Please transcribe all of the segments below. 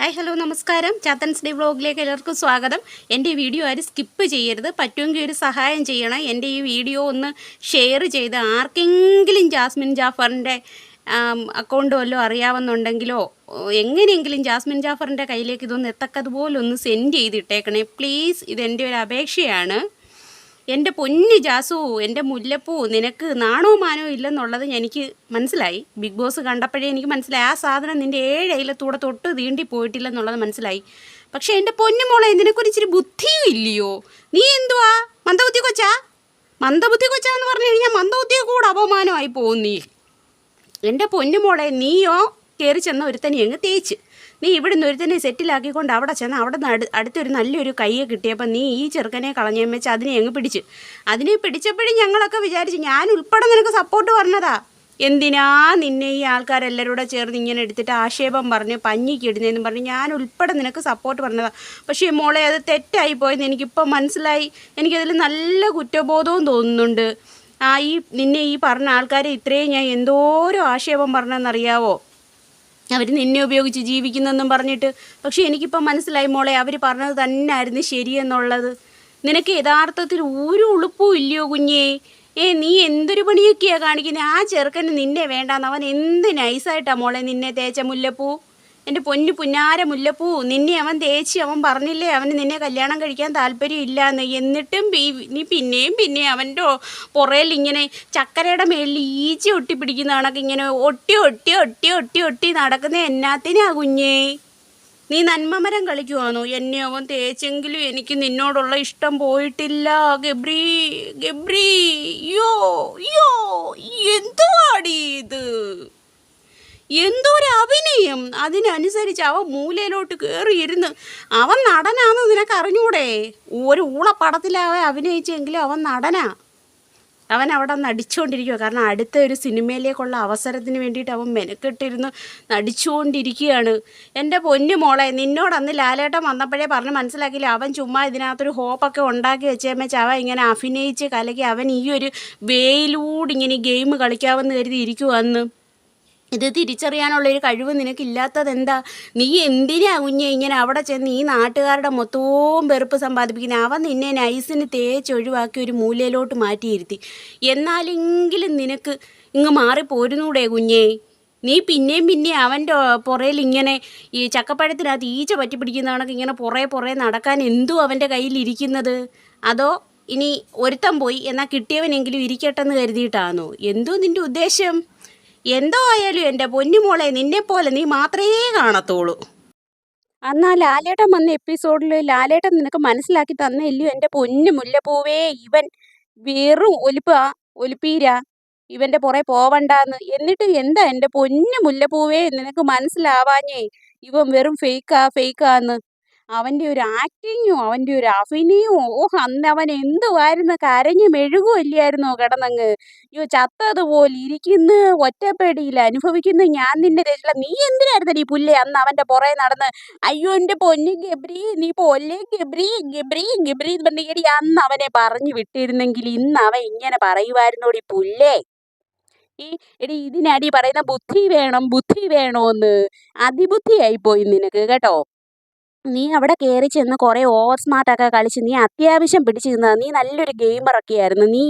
Hi hello നമസ്കാരം. ചാത്തൻസ് day വ്ളോഗിലേക്ക് എല്ലാവർക്കും സ്വാഗതം. എന്റെ ഈ വീഡിയോ ആരും സ്കിപ്പ് ചെയ്യരുത്. പറ്റുമെങ്കിൽ ഒരു സഹായം ചെയ്യണം. എന്റെ ഈ വീഡിയോ ഒന്ന് ഷെയർ ചെയ്ത് ആർക്കെങ്കിലും ജാസ്മിൻ ജാഫറിന്റെ അക്കൗണ്ട് വല്ലതും അറിയാവുന്നുണ്ടെങ്കിലോ എങ്ങനെയെങ്കിലും ജാസ്മിൻ ജാഫറിന്റെ കയ്യിലേക്ക് ഇതൊന്ന് എത്തക്കതുപോലെ ഒന്ന് സെൻഡ് ചെയ്തിട്ടേക്കണേ. പ്ലീസ് ഇതെന്റെ ഒരു അപേക്ഷയാണ്. എന്റെ പൊന്നി ജാസു എന്റെ മുല്ലപ്പൂ നിനക്ക് നാണോ മാനോ ഇല്ലെന്നുള്ളത് എനിക്ക് മനസ്സിലായി. ബിഗ് ബോസ് കണ്ടപ്പോഴേ എനിക്ക് മനസ്സിലായി. ആ സാധനം നിന്റെ ഏഴ് അയിലത്തൂടെ തൊട്ട് തീണ്ടി പോയിട്ടില്ലെന്നുള്ളത് മനസ്സിലായി. പക്ഷേ എന്റെ പൊന്നു മോളെ ഇച്ചിരി ബുദ്ധിയും ഇല്ലയോ? നീ എന്തുവാ? മന്ദബുദ്ധി കൊച്ചാ? മന്ദബുദ്ധി കൊച്ചാന്ന് പറഞ്ഞു കഴിഞ്ഞാൽ മന്ദബുദ്ധിയെ കൂടെ അപമാനമായി പോകും നീ എന്റെ പൊന്നുമോളെ നീയോ? കയറി ചെന്ന ഒരുത്തനെ അങ്ങ് തേച്ച്. നീ ഇവിടുന്ന് ഒരുത്തനെ സെറ്റിലാക്കിക്കൊണ്ട് അവിടെ ചെന്ന് അവിടെ നിന്ന് അടു അടുത്തൊരു നല്ലൊരു കയ്യെ കിട്ടിയപ്പോൾ നീ ഈ ചെറുക്കനെ കളഞ്ഞേം വെച്ച് അതിനെ അങ്ങ് പിടിച്ച്. അതിനെ പിടിച്ചപ്പോഴും ഞങ്ങളൊക്കെ വിചാരിച്ചു ഞാൻ ഉൾപ്പെടെ നിനക്ക് സപ്പോർട്ട് പറഞ്ഞതാ. എന്തിനാ നിന്നെ ഈ ആൾക്കാരെല്ലാവരും ചേർന്ന് ഇങ്ങനെ എടുത്തിട്ട് ആക്ഷേപം പറഞ്ഞ് പഞ്ഞിക്ക് ഇടുന്നതെന്ന് പറഞ്ഞ് ഞാൻ ഉൾപ്പെടെ നിനക്ക് സപ്പോർട്ട് പറഞ്ഞതാ. പക്ഷേ മോളെ അത് തെറ്റായി പോയെന്ന് എനിക്കിപ്പോൾ മനസ്സിലായി. എനിക്കതിൽ നല്ല കുറ്റബോധവും തോന്നുന്നുണ്ട്. ആ ഈ നിന്നെ ഈ പറഞ്ഞ ആൾക്കാരെ ഇത്രയും ഞാൻ എന്തോരം ആക്ഷേപം പറഞ്ഞെന്നറിയാവോ? അവർ നിന്നെ ഉപയോഗിച്ച് ജീവിക്കുന്നെന്നും പറഞ്ഞിട്ട്. പക്ഷേ എനിക്കിപ്പോൾ മനസ്സിലായി മോളെ അവർ പറഞ്ഞത് തന്നെ ആയിരുന്നു ശരിയെന്നുള്ളത്. നിനക്ക് യഥാർത്ഥത്തിൽ ഒരു ഉളുപ്പും ഇല്ലയോ കുഞ്ഞേ? ഏ നീ എന്തൊരു പണിയൊക്കെയാണ് കാണിക്കുന്നത് ആ ചെറുക്കന് നിന്നെ വേണ്ടാന്ന്. അവൻ എന്ത് നൈസായിട്ടാണ് മോളെ നിന്നെ തേച്ച മുല്ലപ്പൂ? എന്റെ പൊന്നു പുന്നാര മുല്ലപ്പൂ നിന്നെ അവൻ തേച്ച് അവൻ പറഞ്ഞില്ലേ അവന് നിന്നെ കല്യാണം കഴിക്കാൻ താല്പര്യം ഇല്ലാന്ന് എന്നിട്ടും നീ പിന്നെയും പിന്നെ അവന്റെ പുറയിൽ ഇങ്ങനെ ചക്കരയുടെ മേളിൽ ഈച്ചി ഒട്ടി പിടിക്കുന്ന കണക്ക് ഇങ്ങനെ ഒട്ടി ഒട്ടി ഒട്ടി ഒട്ടി ഒട്ടി നടക്കുന്ന എന്നാത്തിനാ കുഞ്ഞേ? നീ നന്മമരം കളിക്കുവാണോ എന്നെ അവൻ തേച്ചെങ്കിലും എനിക്ക് നിന്നോടുള്ള ഇഷ്ടം പോയിട്ടില്ല. ഗബ്രി ഗബ്രി യോ യോ എന്തുവാടി ഇത്? എന്തോരു അഭിനയം അതിനനുസരിച്ച് അവൻ മൂലയിലോട്ട് കയറിയിരുന്ന് അവൻ നടനാന്ന് നിനക്ക് അറിഞ്ഞൂടെ? ഒരു ഊളപ്പടത്തിലാവൻ അഭിനയിച്ചെങ്കിലും അവൻ നടനാ. അവൻ അവിടെ നടിച്ചുകൊണ്ടിരിക്കുക കാരണം അടുത്ത ഒരു സിനിമയിലേക്കുള്ള അവസരത്തിന് വേണ്ടിയിട്ട് അവൻ മെനക്കെട്ടിരുന്ന് നടിച്ചുകൊണ്ടിരിക്കുകയാണ്. എന്റെ പൊന്നു മോളെ നിന്നോട് അന്ന് ലാലേട്ടൻ വന്നപ്പോഴേ പറഞ്ഞ് മനസ്സിലാക്കിയില്ല. അവൻ ചുമ്മാ ഇതിനകത്തൊരു ഹോപ്പൊക്കെ ഉണ്ടാക്കി വെച്ചേമ്മച്ച് അവൻ ഇങ്ങനെ അഭിനയിച്ച് കലക്കി അവൻ ഈ ഒരു വേയിലൂടെ ഇങ്ങനെ ഗെയിം കളിക്കാമെന്ന് കരുതി ഇരിക്കുവാ അന്ന്. ഇത് തിരിച്ചറിയാനുള്ള ഒരു കഴിവ് നിനക്കില്ലാത്തത് എന്താ നീ എന്തിനാ കുഞ്ഞെ ഇങ്ങനെ അവിടെ ചെന്ന് ഈ നാട്ടുകാരുടെ മൊത്തവും വെറുപ്പ് സമ്പാദിപ്പിക്കുന്നത് അവൻ നിന്നെ നൈസിന് തേച്ചൊഴിവാക്കി ഒരു മൂലയിലോട്ട് മാറ്റിയിരുത്തി. എന്നാലെങ്കിലും നിനക്ക് ഇങ്ങ് മാറിപ്പോരുന്നൂടെ കുഞ്ഞേ? നീ പിന്നെയും പിന്നെ അവന്റെ പുറയിൽ ഇങ്ങനെ ഈ ചക്കപ്പഴത്തിനകത്ത് ഈച്ച പറ്റി കണക്ക് ഇങ്ങനെ പുറേ പുറേ നടക്കാൻ എന്തു അവന്റെ കയ്യിലിരിക്കുന്നത്? അതോ ഇനി ഒരുത്തം പോയി എന്നാൽ കിട്ടിയവനെങ്കിലും ഇരിക്കട്ടെന്ന് കരുതിയിട്ടാണോ എന്തോ നിന്റെ ഉദ്ദേശം? എന്തോ ആയാലും എന്റെ പൊന്നുമോളെ നിന്നെപ്പോലെ നീ മാത്രമേ കാണത്തുള്ളൂ. അന്നാ ലാലേട്ടൻ വന്ന എപ്പിസോഡിൽ ലാലേട്ടൻ നിനക്ക് മനസ്സിലാക്കി തന്നില്ലയോ എന്റെ പൊന്നു മുല്ലപ്പൂവേ ഇവൻ വെറും ഒലിപ്പാ ഒലിപ്പീര. ഇവന്റെ പുറേ പോവണ്ടാന്ന്. എന്നിട്ട് എന്താ എന്റെ പൊന്നു മുല്ലപ്പൂവേ നിനക്ക് മനസ്സിലാവാഞ്ഞേ? ഇവൻ വെറും ഫേക്കാ ഫേക്കാന്ന് അവന്റെ ഒരു ആക്ടിങ്ങും അവന്റെ ഒരു അഭിനയവും ഓഹ് അന്ന് അവൻ എന്തുവായിരുന്നു? കരഞ്ഞ് മെഴുകുമല്ലായിരുന്നോ കിടന്നങ്ങ്? അയ്യോ ചത്തതുപോലെ ഇരിക്കുന്നു ഒറ്റപ്പെടിയിൽ അനുഭവിക്കുന്നു. ഞാൻ നിന്റെ രക്ഷില്ല നീ എന്തിനായിരുന്നു നീ പുല്ലേ അന്ന് അവന്റെ പുറകെ നടന്ന്? അയ്യോ എന്റെ പൊന്നു ഗബ്രി നീ പൊല്ലേ ഗബ്രി? ഗബ്രി ഗബ്രി എന്ന് പറഞ്ഞെടി അന്ന് അവനെ പറഞ്ഞു വിട്ടിരുന്നെങ്കിൽ ഇന്ന് അവൻ ഇങ്ങനെ പറയുമായിരുന്നോടി പുല്ലേ? ഈ എടി ഇതിനടി പറയുന്ന ബുദ്ധി വേണം ബുദ്ധി വേണോന്ന്. അതിബുദ്ധിയായി പോയി നിനക്ക് കേട്ടോ? നീ അവിടെ കയറി ചെന്ന് കുറേ ഓവർ സ്മാർട്ടൊക്കെ കളിച്ച് നീ അത്യാവശ്യം പിടിച്ചിരുന്നത് നീ നല്ലൊരു ഗെയിമറൊക്കെ ആയിരുന്നു. നീ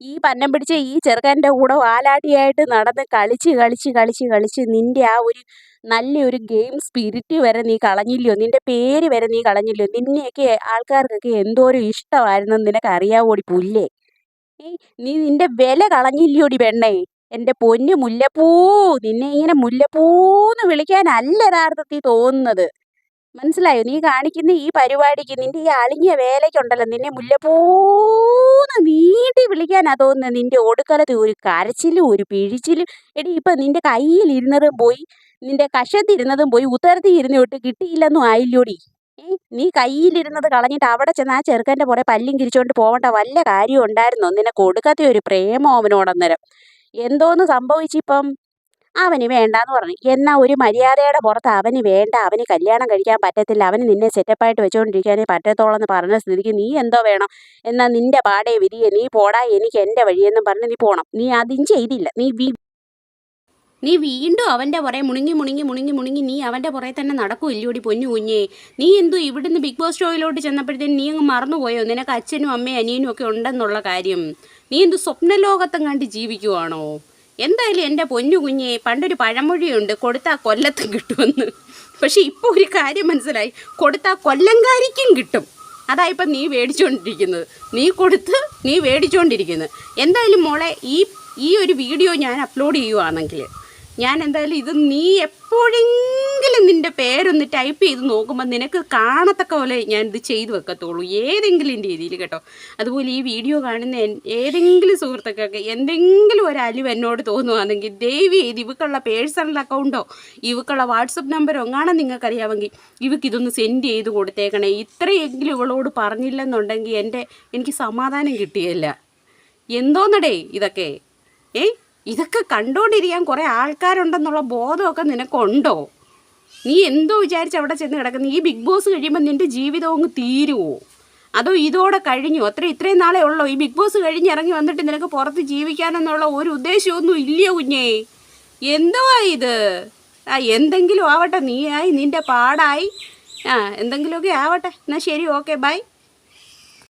ഈ പന്നം പിടിച്ച ഈ ചെറുക്കന്റെ കൂടെ വാലാട്ടിയായിട്ട് നടന്ന് കളിച്ച് കളിച്ച് കളിച്ച് കളിച്ച് നിന്റെ ആ ഒരു നല്ലൊരു ഗെയിം സ്പിരിറ്റ് വരെ നീ കളഞ്ഞില്ലയോ? നിന്റെ പേര് വരെ നീ കളഞ്ഞില്ലയോ? നിന്നെയൊക്കെ ആൾക്കാർക്കൊക്കെ എന്തോരം ഇഷ്ടമായിരുന്നു നിനക്ക് അറിയാവോടി പുല്ലേ? നീ നിന്റെ വില കളഞ്ഞില്ലയോടി പെണ്ണേ? എന്റെ പൊന്നു മുല്ലപ്പൂ നിന്നെ ഇങ്ങനെ മുല്ലപ്പൂന്ന് വിളിക്കാനല്ല യഥാർത്ഥത്തിൽ തോന്നുന്നത്. മനസ്സിലായോ? നീ കാണിക്കുന്ന ഈ പരിപാടിക്ക് നിന്റെ ഈ അളിഞ്ഞ വേലയ്ക്കുണ്ടല്ലോ നിന്നെ മുല്ലപ്പൂന്ന് നീട്ടി വിളിക്കാനാ തോന്നുന്നത് നിന്റെ ഒടുക്കലത്ത് ഒരു കരച്ചിലും ഒരു പിഴിച്ചിലും. എടി ഇപ്പം നിന്റെ കയ്യിലിരുന്നതും പോയി നിന്റെ കഷത്തിരുന്നതും പോയി ഉത്തരത്തി ഇരുന്ന് വിട്ട് കിട്ടിയില്ലെന്നും ആയില്ലോടി. നീ കയ്യിലിരുന്നത് കളഞ്ഞിട്ട് അവിടെ ചെന്ന് ആ ചെറുക്കന്റെ പുറേ പല്ലും കിരിച്ചോണ്ട് പോകേണ്ട വല്ല കാര്യം ഉണ്ടായിരുന്നോ? നിന്നെ ഒടുക്കത്തെ ഒരു പ്രേമം അവനോടന്നേരം. എന്തോന്ന് സംഭവിച്ചിപ്പം? അവന് വേണ്ടാന്ന് പറഞ്ഞു. എന്നാൽ ഒരു മര്യാദയുടെ പുറത്ത് അവന് വേണ്ട അവന് കല്യാണം കഴിക്കാൻ പറ്റത്തില്ല അവന് നിന്നെ സെറ്റപ്പായിട്ട് വെച്ചുകൊണ്ടിരിക്കാനേ പറ്റത്തോളം എന്ന് പറഞ്ഞ സ്ഥിതിക്ക് നീ എന്തോ വേണം? എന്നാൽ നിന്റെ പാടേ വിരിയെ നീ പോടാ എനിക്ക് എന്റെ വഴിയെന്നും പറഞ്ഞ് നീ പോണം. നീ അതും ചെയ്തില്ല. നീ വി നീ വീണ്ടും അവന്റെ പുറകെ മുണുങ്ങി മുണുങ്ങി മുണുങ്ങി മുണുങ്ങി നീ അവന്റെ പുറകെ തന്നെ നടക്കുമല്ലോടി പൊന്നു കുഞ്ഞേ. നീ എന്തു ഇവിടുന്ന് ബിഗ് ബോസ് ഷോയിലോട്ട് ചെന്നപ്പോഴത്തേന് നീ അങ്ങ് മറന്നുപോയോ? നിനക്ക് അച്ഛനും അമ്മയും അനിയനും ഒക്കെ ഉണ്ടെന്നുള്ള കാര്യം. നീ എന്തു സ്വപ്നലോകത്തും കണ്ട് ജീവിക്കുവാണോ? എന്തായാലും എന്റെ പൊന്നു കുഞ്ഞെ പണ്ടൊരു പഴമൊഴിയുണ്ട് കൊടുത്താൽ കൊല്ലത്തും കിട്ടുമെന്ന്. പക്ഷെ ഇപ്പോൾ ഒരു കാര്യം മനസ്സിലായി. കൊടുത്താൽ കൊല്ലംകാരിക്കും കിട്ടും. അതാ ഇപ്പം നീ മേടിച്ചുകൊണ്ടിരിക്കുന്നത് നീ കൊടുത്ത് നീ മേടിച്ചുകൊണ്ടിരിക്കുന്നത് എന്തായാലും മോളെ ഈ ഈ ഒരു വീഡിയോ ഞാൻ അപ്ലോഡ് ചെയ്യുവാണെങ്കിൽ ഞാൻ എന്തായാലും ഇത് നീ എപ്പോഴെങ്കിലും നിന്റെ പേരൊന്ന് ടൈപ്പ് ചെയ്ത് നോക്കുമ്പോൾ നിനക്ക് കാണത്തക്ക പോലെ ഞാൻ ഇത് ചെയ്തു വെക്കത്തുള്ളൂ. ഏതെങ്കിലും രീതിയിൽ കേട്ടോ. അതുപോലെ ഈ വീഡിയോ കാണുന്ന ഏതെങ്കിലും സുഹൃത്തുക്കൾക്ക് എന്തെങ്കിലും ഒരു അലിവ് എന്നോട് തോന്നുവാണെങ്കിൽ ദയവ് ചെയ്ത് ഇവക്കുള്ള പേഴ്സണൽ അക്കൗണ്ടോ ഇവക്കുള്ള വാട്സപ്പ് നമ്പറോ എങ്ങാനും നിങ്ങൾക്കറിയാമെങ്കിൽ ഇവക്ക് ഇതൊന്ന് സെൻഡ് ചെയ്ത് കൊടുത്തേക്കണേ. ഇത്രയെങ്കിലും ഇവളോട് പറഞ്ഞില്ലെന്നുണ്ടെങ്കിൽ എന്റെ എനിക്ക് സമാധാനം കിട്ടിയല്ല എന്തോന്നടേ ഇതൊക്കെ? ഏ ഇതൊക്കെ കണ്ടുകൊണ്ടിരിക്കാൻ കുറേ ആൾക്കാരുണ്ടെന്നുള്ള ബോധമൊക്കെ നിനക്കുണ്ടോ? നീ എന്തോ വിചാരിച്ച് അവിടെ ചെന്ന് കിടക്കുന്നു? ഈ ബിഗ് ബോസ് കഴിയുമ്പോൾ നിന്റെ ജീവിതം അങ്ങ് തീരുമോ അതോ ഇതോടെ കഴിഞ്ഞു? അത്ര ഇത്രയും നാളേ ഉള്ളോ? ഈ ബിഗ് ബോസ് കഴിഞ്ഞ് ഇറങ്ങി വന്നിട്ട് നിനക്ക് പുറത്ത് ജീവിക്കാനെന്നുള്ള ഒരു ഉദ്ദേശമൊന്നും ഇല്ല കുഞ്ഞേ? എന്തുവാ ഇത്? ആ എന്തെങ്കിലും ആവട്ടെ ആയി നിന്റെ പാടായി. ആ എന്തെങ്കിലുമൊക്കെ ആവട്ടെ. എന്നാൽ ശരി ഓക്കെ ബൈ.